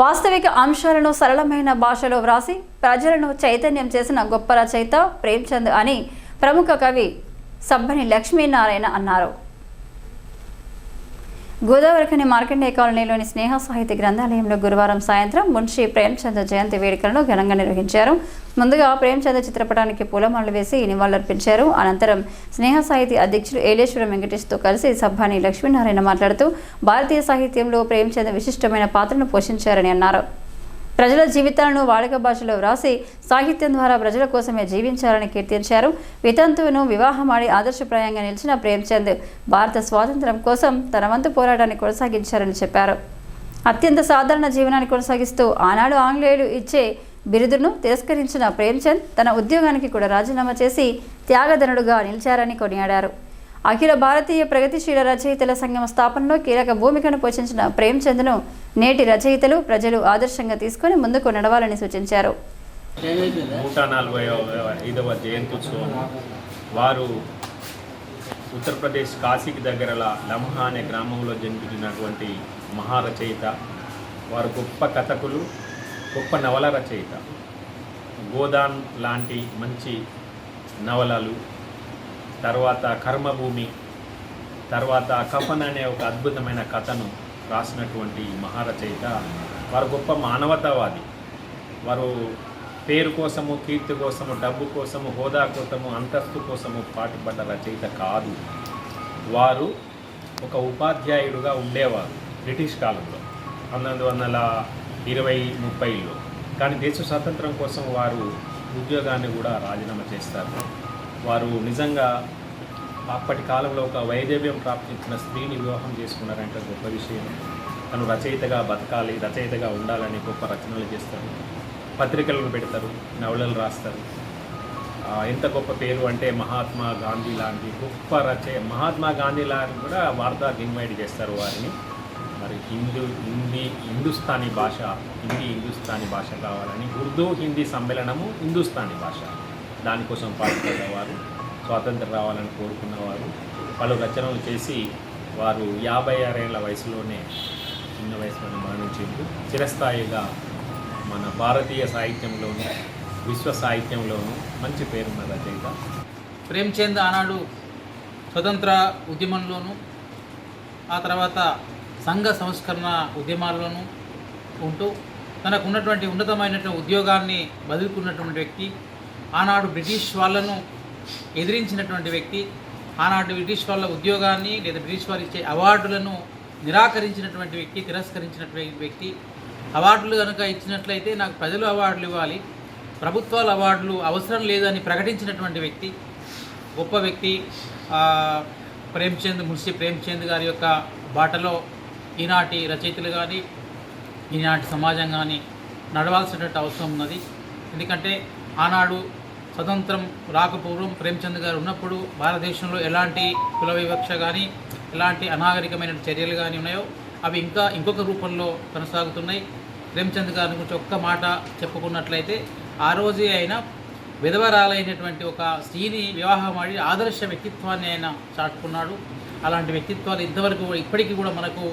వాస్తవిక అంశాలను సరళమైన భాషలో వ్రాసి ప్రజలను చైతన్యం చేసిన గొప్ప రచయిత ప్రేమ్చంద్ అని ప్రముఖ కవి సబ్బని లక్ష్మీనారాయణ అన్నారు. గోదావరిఖని మార్కండే కాలనీలోని స్నేహ సాహిత్య గ్రంథాలయంలో గురువారం సాయంత్రం మున్షి ప్రేమ్చంద్ర జయంతి వేడుకలను ఘనంగా నిర్వహించారు. ముందుగా ప్రేమ్చంద్ చిత్రపటానికి పూలమాలలు వేసి నివాళులర్పించారు. అనంతరం స్నేహ సాహితీ అధ్యక్షుడు ఏలేశ్వరం వెంకటేష్తో కలిసి సభాని లక్ష్మీనారాయణ మాట్లాడుతూ భారతీయ సాహిత్యంలో ప్రేమ్చంద్ విశిష్టమైన పాత్రను పోషించారని అన్నారు. ప్రజల జీవితాలను వాడుక భాషలో వ్రాసి సాహిత్యం ద్వారా ప్రజల కోసమే జీవించాలని కీర్తించారు. వితంతువును వివాహమాడి ఆదర్శప్రాయంగా నిలిచిన ప్రేమ్చంద్ భారత స్వాతంత్ర్యం కోసం తన వంతు పోరాటాన్ని కొనసాగించారని చెప్పారు. అత్యంత సాధారణ జీవనాన్ని కొనసాగిస్తూ ఆనాడు ఆంగ్లేయులు ఇచ్చే బిరుదును తిరస్కరించిన ప్రేమ్చంద్ తన ఉద్యోగానికి కూడా రాజీనామా చేసి త్యాగధనుడుగా నిలిచారని కొనియాడారు. అఖిల భారతీయ ప్రగతిశీల రచయితల సంఘం స్థాపనలో కీలక భూమికను పోషించిన ప్రేమ్చంద్ను నేటి రచయితలు ప్రజలు ఆదర్శంగా తీసుకొని ముందుకు నడవాలని సూచించారు. నూట నలభై ఐదవ జయంత్యుత్సవం. వారు ఉత్తరప్రదేశ్ కాశీకి దగ్గరల లమ్హా అనే గ్రామంలో జన్మించినటువంటి మహారచయిత వారు గొప్ప కథకులు గొప్ప నవల రచయిత. గోదాన్ లాంటి మంచి నవలలు తర్వాత కర్మభూమి తర్వాత కఫన్ అనే ఒక అద్భుతమైన కథను రాసినటువంటి మహారచయిత. వారు గొప్ప మానవతావాది. వారు పేరు కోసము కీర్తి కోసము డబ్బు కోసము హోదా కోసము అంతస్తు కోసము పాటుపడ్డ రచయిత కాదు. వారు ఒక ఉపాధ్యాయుడుగా ఉండేవారు బ్రిటిష్ కాలంలో పంతొమ్మిది వందల ఇరవై ముప్పైలో. కానీ దేశ స్వాతంత్రం కోసం వారు ఉద్యోగాన్ని కూడా రాజీనామా చేస్తారు. వారు నిజంగా అప్పటి కాలంలో ఒక వైదవ్యం ప్రాప్తించిన స్త్రీని వివాహం చేసుకున్నారంటే గొప్ప విషయం. తను రచయితగా బతకాలి రచయితగా ఉండాలని గొప్ప రచనలు చేస్తారు. పత్రికలను పెడతారు నవలలు రాస్తారు. ఎంత గొప్ప పేరు అంటే మహాత్మా గాంధీ లాంటి గొప్ప రచయ మహాత్మా గాంధీ లాంటి కూడా వార్తాకి ఇన్వైట్ చేస్తారు వారిని. మరి హిందూ హిందీ హిందుస్థానీ భాష హిందీ హిందుస్థానీ భాష కావాలని ఉర్దూ హిందీ సమ్మేళనము హిందుస్థానీ భాష. దానికోసం పాటుపడ్డవారు స్వాతంత్రం రావాలని కోరుకున్నవారు. పలు రచనలు చేసి వారు యాభై ఆరేళ్ళ వయసులోనే చిన్న వయసులోనే మరణించింది చిరస్థాయిగా మన భారతీయ సాహిత్యంలోను విశ్వ సాహిత్యంలోనూ మంచి పేరున్న రచయిత. ప్రేమ్చంద్ ఆనాడు స్వతంత్ర ఉద్యమంలోనూ ఆ తర్వాత సంఘ సంస్కరణ ఉద్యమాల్లోనూ ఉంటూ తనకు ఉన్నటువంటి ఉన్నతమైనటువంటి ఉద్యోగాన్ని బదులుకున్నటువంటి వ్యక్తి. ఆనాడు బ్రిటిష్ వాళ్ళను ఎదిరించినటువంటి వ్యక్తి ఆనాడు బ్రిటిష్ వాళ్ళ ఉద్యోగాన్ని లేదా బ్రిటిష్ వారు ఇచ్చే అవార్డులను నిరాకరించినటువంటి వ్యక్తి తిరస్కరించినటువంటి వ్యక్తి. అవార్డులు కనుక ఇచ్చినట్లయితే నాకు ప్రజలు అవార్డులు ఇవ్వాలి ప్రభుత్వాల అవార్డులు అవసరం లేదని ప్రకటించినటువంటి వ్యక్తి గొప్ప వ్యక్తి ప్రేమ్చంద్ మున్షి ప్రేమ్చంద్ గారి యొక్క బాటలో ఈనాటి రచయితలు కానీ ఈనాటి సమాజం కానీ నడవాల్సినటువంటి అవసరం ఉన్నది. ఎందుకంటే ఆనాడు స్వతంత్రం రాకపూర్వం ప్రేమ్చంద్ గారు ఉన్నప్పుడు భారతదేశంలో ఎలాంటి కుల వివక్ష కానీ ఎలాంటి అనాగరికమైన చర్యలు కానీ ఉన్నాయో అవి ఇంకా ఇంకొక రూపంలో కొనసాగుతున్నాయి. ప్రేమ్చంద్ గారి గురించి ఒక్క మాట చెప్పుకున్నట్లయితే ఆ రోజే ఆయన విధవరాలైనటువంటి ఒక స్త్రీని వివాహం ఆడి ఆదర్శ వ్యక్తిత్వాన్ని ఆయన చాటుకున్నాడు. అలాంటి వ్యక్తిత్వాలు ఇంతవరకు ఇప్పటికీ కూడా మనకు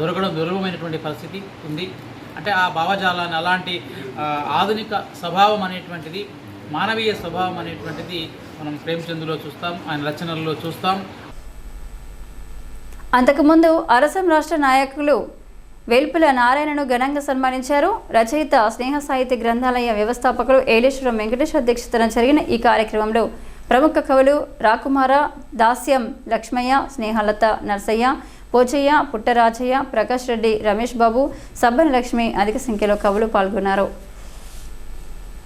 దొరకడం దుర్లభమైనటువంటి పరిస్థితి ఉంది. అంటే ఆ భావజాలాన్ని అలాంటి ఆధునిక స్వభావం అనేటువంటిది మానవీయ స్వభావం అనేటువంటిది మనం ప్రేమచంద్రలో చూస్తాం ఆయన రచనల్లో చూస్తాం. అంతకుముందు అరసం రాష్ట్ర నాయకులు వెల్పుల నారాయణను ఘనంగా సన్మానించారు. రచయిత స్నేహ సాహిత్య గ్రంథాలయ వ్యవస్థాపకులు ఏలేశ్వరం వెంకటేష్ అధ్యక్షతన జరిగిన ఈ కార్యక్రమంలో ప్రముఖ కవులు రాకుమార దాస్యం లక్ష్మయ్య స్నేహలత నర్సయ్య పోచయ్య పుట్టరాజయ్య ప్రకాష్ రెడ్డి రమేష్ బాబు సబ్బన లక్ష్మి అధిక సంఖ్యలో కవులు పాల్గొన్నారు.